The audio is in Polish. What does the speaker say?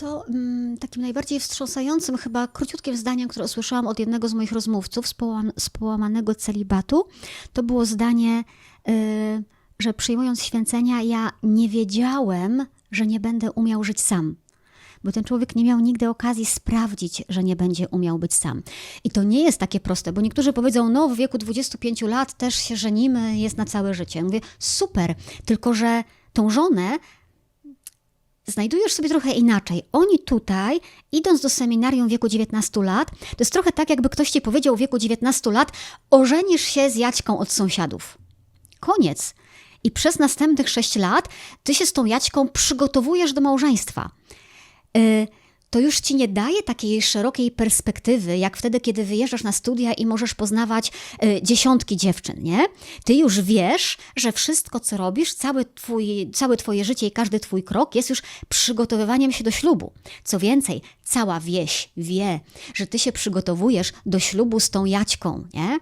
co, mm, takim najbardziej wstrząsającym, chyba króciutkim zdaniem, które usłyszałam od jednego z moich rozmówców z, połam, z połamanego celibatu, to było zdanie, y, że przyjmując święcenia, ja nie wiedziałem, że nie będę umiał żyć sam. Bo ten człowiek nie miał nigdy okazji sprawdzić, że nie będzie umiał być sam. I to nie jest takie proste, bo niektórzy powiedzą, no w wieku 25 lat też się żenimy, jest na całe życie. Mówię, super, tylko że tą żonę znajdujesz sobie trochę inaczej. Oni tutaj, idąc do seminarium w wieku 19 lat, to jest trochę tak, jakby ktoś ci powiedział w wieku 19 lat, ożenisz się z Jaćką od sąsiadów. Koniec. I przez następnych 6 lat ty się z tą Jaćką przygotowujesz do małżeństwa. Y, to już ci nie daje takiej szerokiej perspektywy, jak wtedy, kiedy wyjeżdżasz na studia i możesz poznawać y, dziesiątki dziewczyn, nie? Ty już wiesz, że wszystko, co robisz, cały twój, całe twoje życie i każdy twój krok jest już przygotowywaniem się do ślubu. Co więcej, cała wieś wie, że ty się przygotowujesz do ślubu z tą Jaćką, nie?